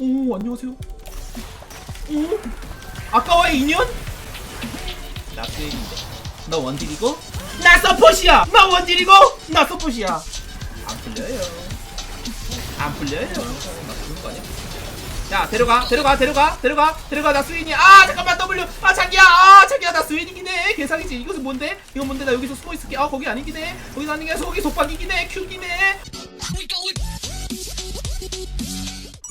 오 안녕하세요. 오 아까와의 인연? 나 스웨인인데 너 원딜이고? 나 서폿이야! 나 원딜이고? 나 서폿이야! 안 풀려요. 안 풀려요. 나 죽는 거 아니야? 야 데려가 데려가 데려가 데려가 데려가. 나 스윈이야 아 잠깐만 W. 아 자기야. 아 자기야 나 스윈이긴 해. 개사기지. 이것은 뭔데? 이건 뭔데? 나 여기서 숨어 있을게. 아 거기 아니긴 해. 거기서 아니긴 해. 거기 속박이긴 해. 큐긴 해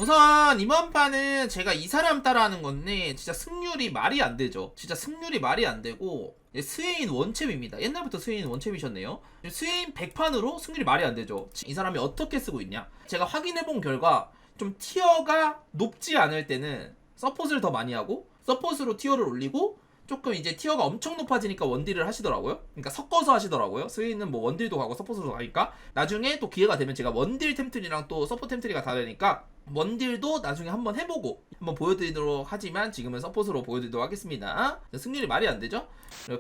우선 이번 판은 제가 이 사람 따라하는 건데 진짜 승률이 말이 안 되죠. 진짜 승률이 말이 안 되고 예, 스웨인 원챔입니다. 옛날부터 스웨인 원챔이셨네요. 스웨인 100판으로 승률이 말이 안 되죠. 이 사람이 어떻게 쓰고 있냐? 제가 확인해 본 결과 좀 티어가 높지 않을 때는 서폿을 더 많이 하고 서폿으로 티어를 올리고 조금 이제 티어가 엄청 높아지니까 원딜을 하시더라고요. 그러니까 섞어서 하시더라고요. 스웨인은 뭐 원딜도 가고 서폿으로 가니까 나중에 또 기회가 되면 제가 원딜 템트리랑 또 서폿 템트리가 다르니까 원딜도 나중에 한번 해보고 한번 보여드리도록 하지만 지금은 서폿으로 보여드리도록 하겠습니다. 승률이 말이 안 되죠?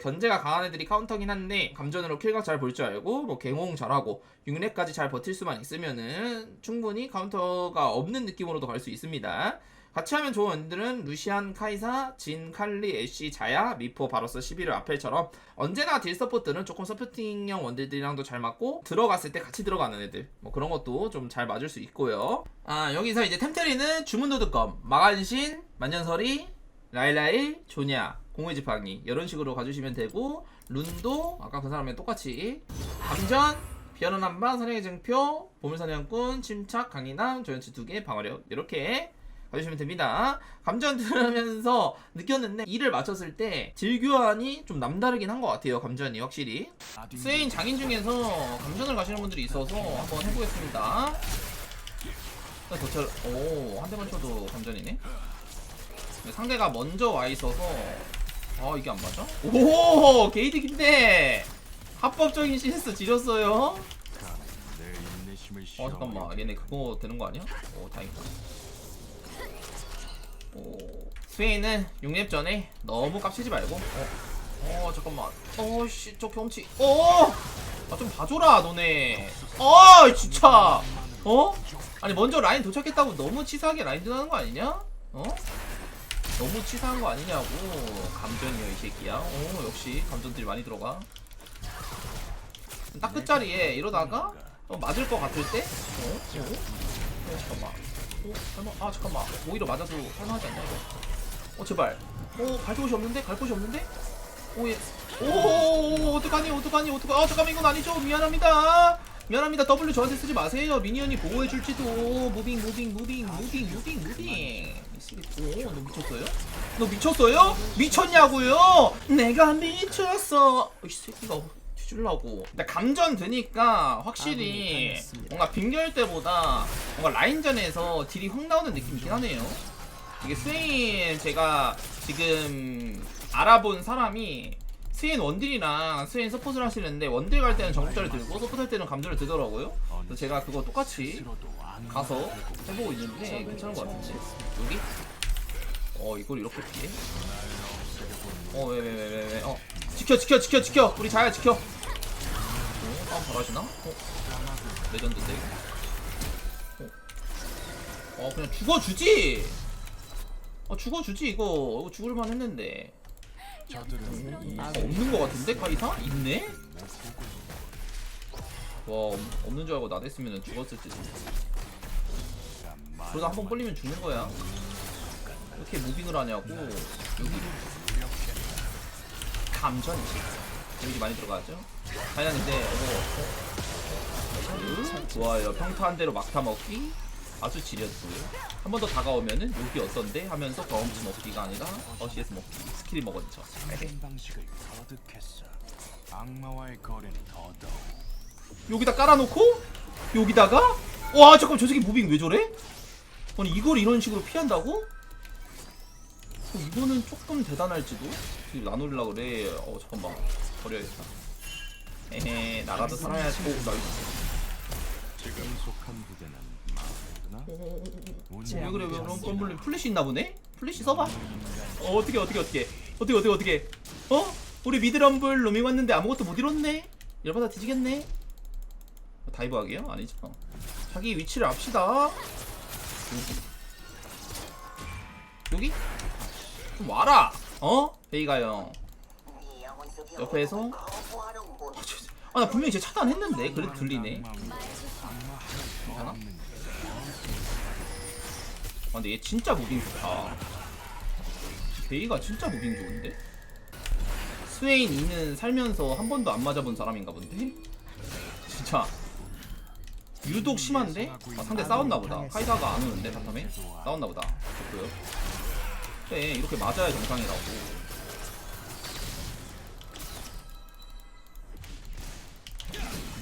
견제가 강한 애들이 카운터긴 한데 감전으로 킬각 잘 볼 줄 알고 뭐 갱홍 잘하고 6렙까지 잘 버틸 수만 있으면은 충분히 카운터가 없는 느낌으로도 갈 수 있습니다. 같이 하면 좋은 원들은 루시안, 카이사, 진, 칼리, 애쉬, 자야, 미포, 바로스, 11을 아펠처럼 언제나 딜 서포트는 조금 서포팅형 원딜들이랑도 잘 맞고 들어갔을 때 같이 들어가는 애들. 뭐 그런 것도 좀 잘 맞을 수 있고요. 아 여기서 이제 템테리는 주문도드검, 마간신, 만년설이, 라일라일, 조냐, 공의 지팡이. 이런 식으로 가주시면 되고 룬도 아까 그 사람이랑 똑같이. 감전, 비어는 한방, 선행의 증표, 보물사냥꾼, 침착, 강인함, 조연치 두개 방어력. 이렇게 가주시면 됩니다. 감전 들으면서 느꼈는데 이를 맞췄을 때 딜교환이 좀 남다르긴 한 것 같아요. 감전이 확실히. 스웨인 장인 중에서 감전을 가시는 분들이 있어서 한번 해보겠습니다. 도철 오한 대만 쳐도 감전이네. 근데 상대가 먼저 와 있어서 아 이게 안 맞아? 오 게이드 긴데 합법적인 실수 지렸어요. 어 잠깐만 얘네 그거 되는 거 아니야? 오 다행이다. 오 스웨인은 6렙 전에 너무 깝치지 말고. 어, 어 잠깐만. 어씨 저 경치. 어아좀 봐줘라 너네. 아 진짜. 어? 아니 먼저 라인 도착했다고 너무 치사하게 라인 드나는 거 아니냐? 어? 너무 치사한 거 아니냐고. 감전이요 이 새끼야. 어 역시 감전들이 많이 들어가. 딱 끝자리에 이러다가 어, 맞을 것 같을 때? 어? 어? 어 잠깐만 어? 설마? 아 잠깐만. 오히려 맞아도 할만하지 않냐 이거? 어 제발. 어갈 곳이 없는데? 갈 곳이 없는데? 오예. 오 어떡하니 어떡하니 어떡하 아 잠깐만 이건 아니죠. 미안합니다. 미안합니다. W 저한테 쓰지 마세요. 미니언이 보호해줄지도. 무빙 무빙 무빙 무빙 무빙 무빙. 오너 미쳤어요? 너 미쳤어요? 미쳤냐고요? 내가 미쳤어 이 새끼가 뒤질라고. 근데 감전 되니까 확실히 뭔가 빙결 때보다 뭔가 라인전에서 딜이 확 나오는 느낌이긴 하네요. 이게 스웨인 제가 지금 알아본 사람이 스웨인 원딜이랑 스웨인 서폿을 하시는데 원딜 갈 때는 정복자를 들고 서폿 할 때는 감전을 들더라고요. 그래서 제가 그거 똑같이 가서 해보고 있는데 괜찮은 것 같은데. 여기? 어 이걸 이렇게 피해? 어왜왜왜 왜 왜 어 지켜 지켜 지켜 지켜 우리 자야 지켜 어? 아 잘하시나? 어? 레전드인데 이거 어? 어 그냥 죽어주지 어 죽어주지 이거 이거 죽을만 했는데 음, 아, 없는 것 같은데 카이사? 있네? 와 없- 없는 줄 알고 나댔으면 죽었을지 그러다 한 번 걸리면 죽는 거야 이렇게 무빙을 하냐고 여기 감전이지 여기 많이 들어가죠 다이나인데 이거 좋아요 평타 한 대로 막타 먹기 아주 지렸고요 한 번 더 다가오면은 여기 어떤데 하면서 경험치 먹기가 아니라 어시에서 먹기 스킬이 먹었죠 이 방식을 거듭했어. 악마와의 거래는 더더욱 여기다 깔아놓고 여기다가 와 잠깐 저 새끼 무빙 왜 저래? 아니 이걸 이런 식으로 피한다고? 어, 이거는 조금 대단할지도? 올라 그래? 어 잠깐만. 버려야겠다. 에헤 나가도 살아야지. 오 나이스. 지금 속한 부대는? 왜 그래? 왜 그럼 뻔블리 플래시 있나 보네? 플래시 써봐. 어 어떻게 어떻게 어떻게? 어떻게 어떻게 어떻게? 어? 우리 미드럼블 로밍 왔는데 아무것도 못 이뤘네? 열받아 뒤지겠네? 다이브 하기요? 아니죠. 자기 위치를 압시다. 여기 여기? 좀 와라 어? 베이가 형 옆에서 아 나 분명히 쟤 차단했는데 그래도 들리네 괜찮아? 아 근데 얘 진짜 무빙 좋다 베이가 진짜 무빙 좋은데? 스웨인 2는 살면서 한 번도 안 맞아본 사람인가 본데? 진짜 유독 심한데? 아, 상대 싸웠나 보다 카이사가 안 오는데 바텀에? 싸웠나 보다 좋고요 그래 이렇게 맞아야 정상이라고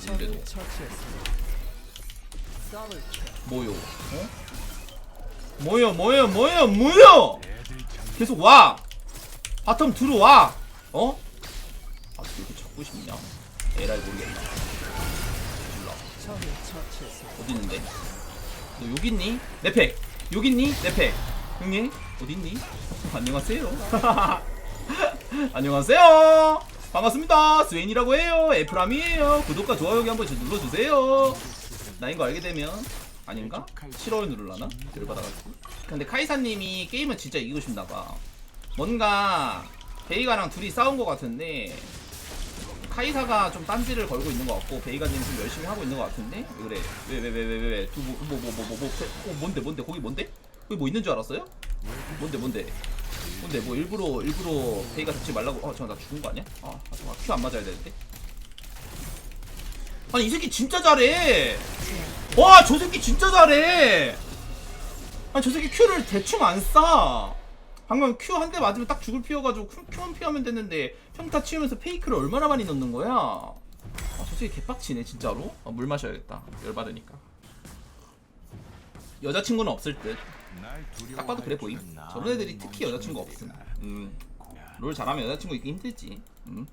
근데도 뭐요? 어? 뭐요 뭐요 뭐요 뭐요? 계속 와 바텀 들어와 어? 아 이렇게 잡고 싶냐? 에라이 모르겠다 몰라 어디 있는데? 너 여기 있니? 내팩 여기 있니? 내팩 형님 어디 있니? 안녕하세요. 안녕하세요. 반갑습니다. 스웨인이라고 해요. 에프람이에요. 구독과 좋아요 한 번씩 눌러주세요. 나인 거 알게 되면 아닌가? 싫어요 누르려나? 열받아가지고. 근데 카이사님이 게임은 진짜 이기고 싶나봐. 뭔가 베이가랑 둘이 싸운 것 같은데 카이사가 좀 딴지를 걸고 있는 것 같고 베이가님 좀 열심히 하고 있는 것 같은데? 왜 그래? 왜 왜 왜 왜왜왜뭐뭐 뭐 뭐 뭐 뭐, 어, 뭔데 뭔데? 거기 뭔데? 거기 뭐 있는 줄 알았어요? 뭔데 뭔데? 뭔데 뭐 일부러 일부러 베이가 잡지 말라고? 어 잠깐 나 죽은 거 아니야? 아 잠깐 큐안 맞아야 되는데? 아니 이 새끼 진짜 잘해! 와 저 새끼 진짜 잘해! 아니 저 새끼 큐를 대충 안쏴! 방금 큐 한 대 맞으면 딱 죽을 피어가지고 큐- 큐만 피하면 됐는데 평타 치우면서 페이크를 얼마나 많이 넣는 거야? 아 저 새끼 개빡치네 진짜로? 아, 물 마셔야겠다. 열받으니까. 여자친구는 없을 듯 딱 봐도 그래 보임. 저런 애들이 특히 여자친구 없음. 음. 롤 잘하면 여자친구 있기 힘들지. 음.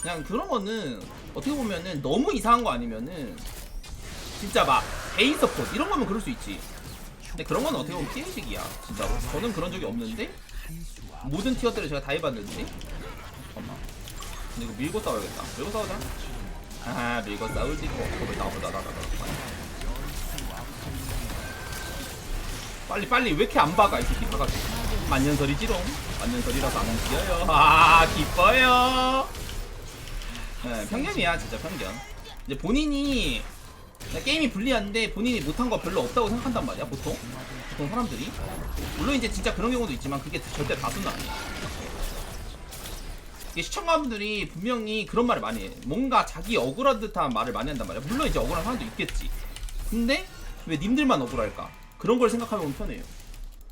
그냥 그런 거는 어떻게 보면은 너무 이상한 거 아니면은 진짜 막 베인 서포트 이런 거면 그럴 수 있지. 근데 그런 건 어떻게 보면 피해식이야. 진짜로. 저는 그런 적이 없는데 모든 티어들을 제가 다 해봤는데. 잠깐만. 근데 이거 밀고 싸워야겠다. 밀고 싸우자. 아 밀고 싸우지. 어, 거기 나보다 나가 나 빨리 빨리. 왜 이렇게 안 박아? 이 새끼 박아지 만년설이지롱. 만년설이라서 안 움직여요. 아 기뻐요. 네, 편견이야 진짜 편견. 이제 본인이 게임이 불리한데 본인이 못한 거 별로 없다고 생각한단 말이야 보통. 보통 사람들이. 물론 이제 진짜 그런 경우도 있지만 그게 절대 다수는 아니야. 시청자분들이 분명히 그런 말을 많이 해 뭔가 자기 억울한 듯한 말을 많이 한단 말이야. 물론 이제 억울한 사람도 있겠지. 근데 왜 님들만 억울할까 그런 걸 생각하면 편해요.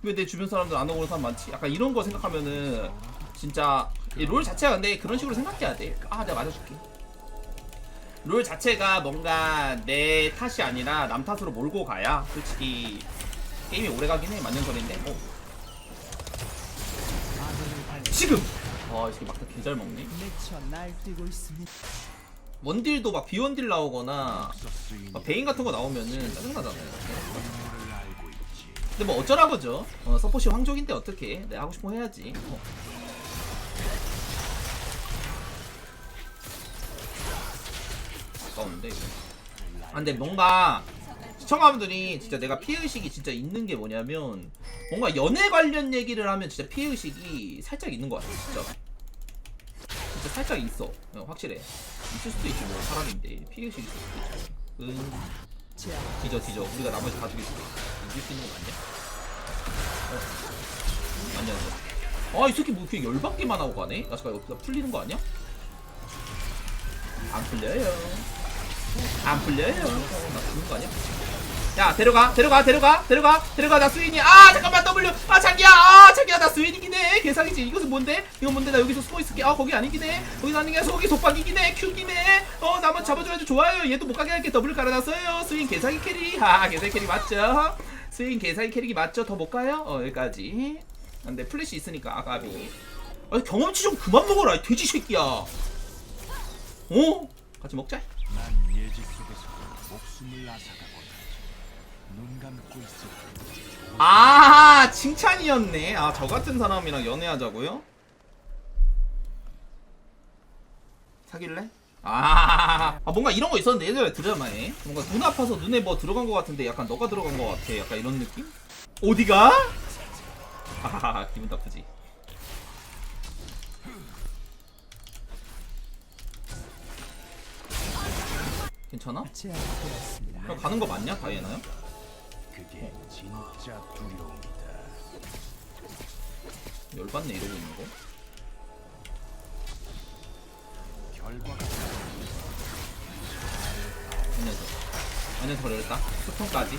왜 내 주변 사람들 안 억울한 사람 많지? 약간 이런 거 생각하면은 진짜 이롤 자체가 근데 그런 식으로 생각해야 돼. 아, 내가 맞아줄게. 롤 자체가 뭔가 내 탓이 아니라 남 탓으로 몰고 가야 솔직히 게임이 오래 가긴 해. 만년설인데. 어. 지금. 와, 이 새끼 막다 개잘 먹네. 원딜도 막 비원딜 나오거나 막 베인 같은 거 나오면은 짜증나잖아요. 근데 뭐 어쩌라고죠? 어, 서포시 황족인데 어떻게? 내가 하고 싶은 거 해야지. 어. 아까운데 이거. 아, 근데 뭔가 시청자분들이 진짜 내가 피해의식이 진짜 있는 게 뭐냐면 뭔가 연애 관련 얘기를 하면 진짜 피해의식이 살짝 있는 것 같아 진짜 진짜 살짝 있어 어, 확실해 있을 수도 있지 뭐 사람인데 피해의식이 있을 수도 있지 응 제압 뒤져 뒤져 우리가 나머지 다 죽일 수 있어 이길 수 있는 거 맞냐? 어. 아니야 아이 새끼 뭐 그냥 열받기만 하고 가네? 나 잠깐 이거 풀리는 거 아니야? 안 풀려요. 안 풀려요. 어, 나 죽는 거 아니야? 야 데려가 데려가 데려가 데려가 데려가. 나 스윈이. 아 잠깐만 W. 아 자기야. 아 자기야 나 스윈이긴 해. 개사기지. 이것은 뭔데? 이건 뭔데? 나 여기서 숨어 있을게. 아 거기 아니긴 해. 거기 아니긴 해. 거기 속박이긴 해. 큐긴 해 어 나만 잡아줘야지. 좋아요. 얘도 못 가게 할게. 더블 깔아놨어요. 스윈 개사기 캐리. 하 개사기 캐리 맞죠 스윈 개사기 캐릭이 맞죠? 더 못 가요? 어 여기까지. 근데 플래시 있으니까 아가비. 아 경험치 좀 그만 먹어라 이 돼지 새끼야. 어? 같이 먹자. 난 예지 속에서 목숨을 앗아가고 눈 감고 때아 칭찬이었네. 아 저 같은 사람이랑 연애하자고요? 사귈래? 아, 아 뭔가 이런 거 있었는데 예전에 드라마에 뭔가 눈 아파서 눈에 뭐 들어간 거 같은데 약간 너가 들어간 거 같아 약간 이런 느낌? 어디가? 하하하 기분 나쁘지 괜찮아? 그냥 가는 거 맞냐 다이애나요? 그게 진짜 두려움이다. 열받네 이러고 있는 거 결과가 이 녀석 어렵다 소통까지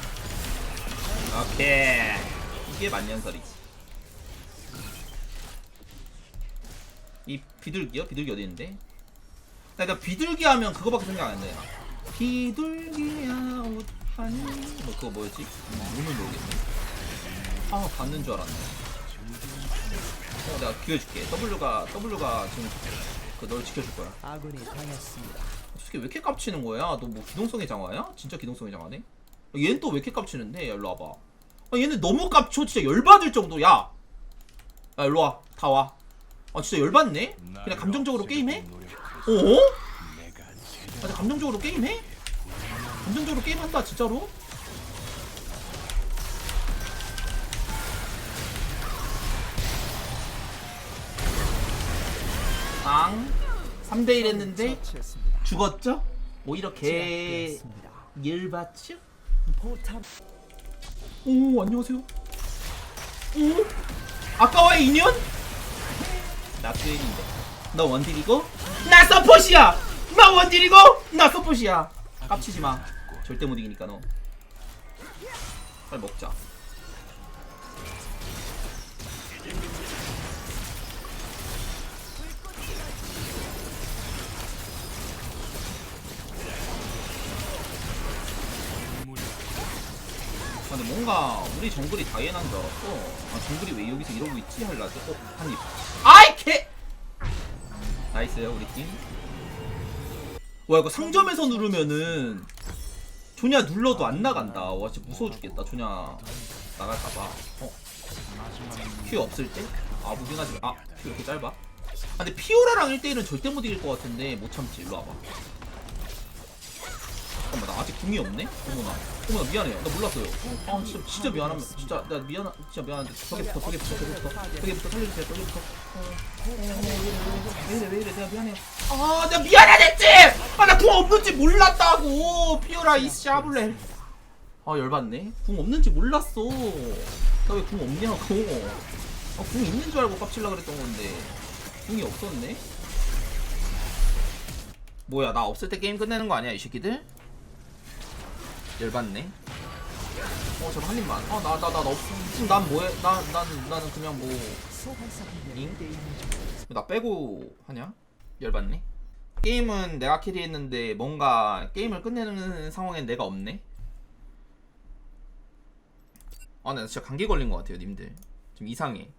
오케이 이게 만년설이지 이 비둘기요? 비둘기 어디 있는데? 나 일단 비둘기 하면 그거밖에 생각 안 나. 비둘기야 옷하니 뭐 그거 뭐였지? 이름을 모르겠네 아 받는 줄 알았네 어, 내가 기회 줄게 W가 W가 지금 그널 지켜줄 거야 아군이 당했습니다. 솔직히 왜 이렇게 깝치는 거야? 너 뭐 기동성의 장화야? 진짜 기동성의 장화네? 얘는 또 왜 이렇게 깝치는데? 야, 일로 와봐. 아, 얘는 너무 깝쳐. 진짜 열받을 정도 야. 야, 일로 와. 다 와. 아, 진짜 열받네? 그냥 감정적으로 게임해? 어? 내가 아, 감정적으로 게임해? 감정적으로 게임한다, 진짜로? 앙. 3대1 했는데. 죽었죠? 뭐 이렇게 제압되었습니다. 열받죠? 포탑 오 안녕하세요. 오 아까와의 인연? 나 트윈인데. 너 원딜이고 나 서폿이야. 나 원딜이고 나 서폿이야. 깝치지 마. 절대 못 이기니까 너. 빨리 먹자. 아, 근데 뭔가 우리 정글이 다이애나인 줄 알았어. 아, 정글이 왜 여기서 이러고 있지? 할라지. 어, 한 입. 아이, 개! 나이스요, 우리 팀. 와, 이거 상점에서 누르면은 조냐 눌러도 안 나간다. 와, 진짜 무서워 죽겠다. 조냐 나갈까봐. 어, 큐 없을 때? 아, 무빙하지 마. 아, 큐 이렇게 짧아? 아, 근데 피오라랑 1대1은 절대 못 이길 것 같은데 못 참지. 일로 와봐. 잠깐만 나 아직 궁이 없네? 어머나 어머나 미안해요 나 몰랐어요. 아 진짜 진짜 미안함 진짜 나 미안 진짜 미안한데. 벽에부터 벽에부터 벽에부터 벽에부터 살려주세요. 벽에부터 어, 어, 어, 왜 이래 왜 이래. 내가 미안해요 아나 궁 없는지 몰랐다고. 피오라 이 샤블레 아 열받네. 궁 없는지 몰랐어. 나 왜 궁 없냐고. 아, 궁 있는 줄 알고 깝칠라 그랬던 건데. 궁이 없었네. 뭐야 나 없을 때 게임 끝내는 거 아니야 이 새끼들? 열받네. 어, 저한 입만. 어, 나, 나, 나, 나 없어. 지금 난 뭐해? 나, 나는, 나는 그냥 뭐, 잉? 나 빼고 하냐? 열받네. 게임은 내가 캐리했는데 뭔가 게임을 끝내는 상황엔 내가 없네. 아, 나 진짜 감기 걸린 것 같아요, 님들. 지금 이상해.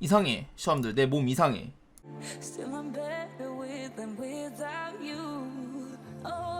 이상해, 시험들. 내 몸 이상해. Still, I'm better with than without you. Oh,